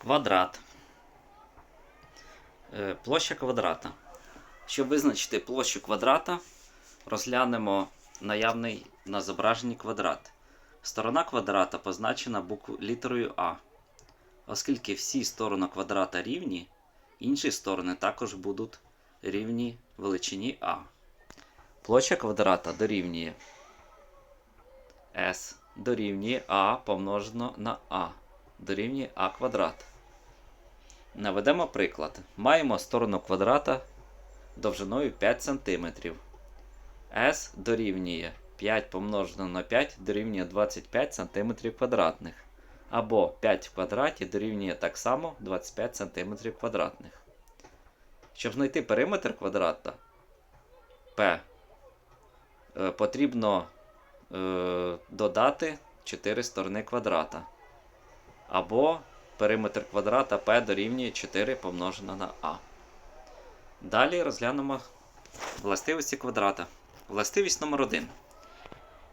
Квадрат. Е, Площа квадрата. Щоб визначити площу квадрата, розглянемо наявний на зображенні квадрат. Сторона квадрата позначена букву літерою А. Оскільки всі сторони квадрата рівні, інші сторони також будуть рівні величині А. Площа квадрата дорівнює S дорівнює А помножено на А дорівнює А квадрат. Наведемо приклад. Маємо сторону квадрата довжиною 5 см. S дорівнює 5 помножено на 5 дорівнює 25 см квадратних. Або 5 в квадраті дорівнює так само 25 см квадратних. Щоб знайти периметр квадрата P, е, потрібно е, додати 4 сторони квадрата. Або периметр квадрата P дорівнює 4 помножено на А. Далі розглянемо властивості квадрата. Властивість номер 1.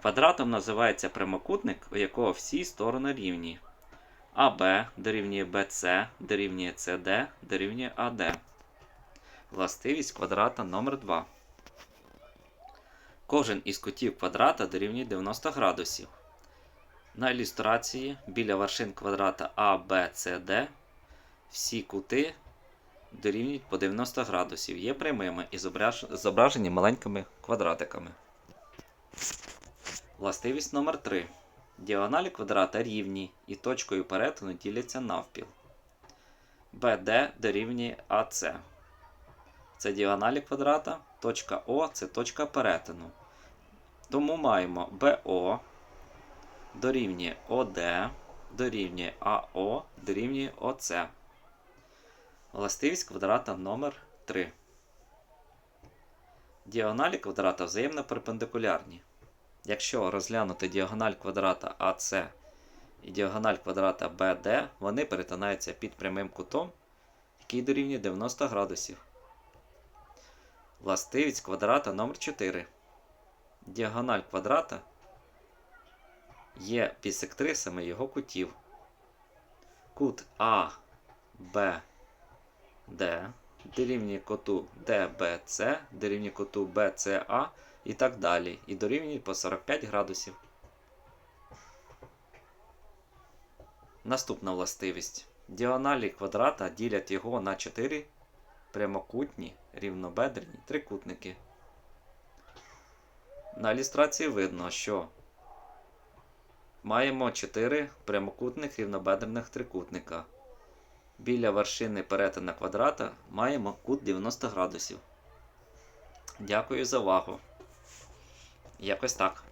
Квадратом називається прямокутник, у якого всі сторони рівні. АБ дорівнює BC дорівнює CD дорівнює AD. Властивість квадрата номер 2. Кожен із кутів квадрата дорівнює 90 градусів. На ілюстрації біля вершин квадрата А, Б, С, Д всі кути дорівнюють по 90 градусів. Є прямими і зображені маленькими квадратиками. Властивість номер 3. Діагоналі квадрата рівні і точкою перетину діляться навпіл. BD дорівнює AC. Це діагоналі квадрата. Точка О це точка перетину. Тому маємо BO дорівнює ОД, дорівнює АО, дорівнює ОЦ. Властивість квадрата номер 3. Діагоналі квадрата взаємно перпендикулярні. Якщо розглянути діагональ квадрата АС і діагональ квадрата BD, вони перетинаються під прямим кутом, який дорівнює 90 градусів. Властивість квадрата номер 4. Діагональ квадрата є бісектрисами його кутів. Кут А, Б, Д дорівнює куту ДБЦ, дорівнює куту БЦА і так далі. І дорівнює по 45 градусів. Наступна властивість. Діагоналі квадрата ділять його на 4 прямокутні рівнобедрені трикутники. На ілюстрації видно, що маємо 4 прямокутних рівнобедрених трикутника. Біля вершини перетина квадрата маємо кут 90 градусів. Дякую за увагу. Якось так.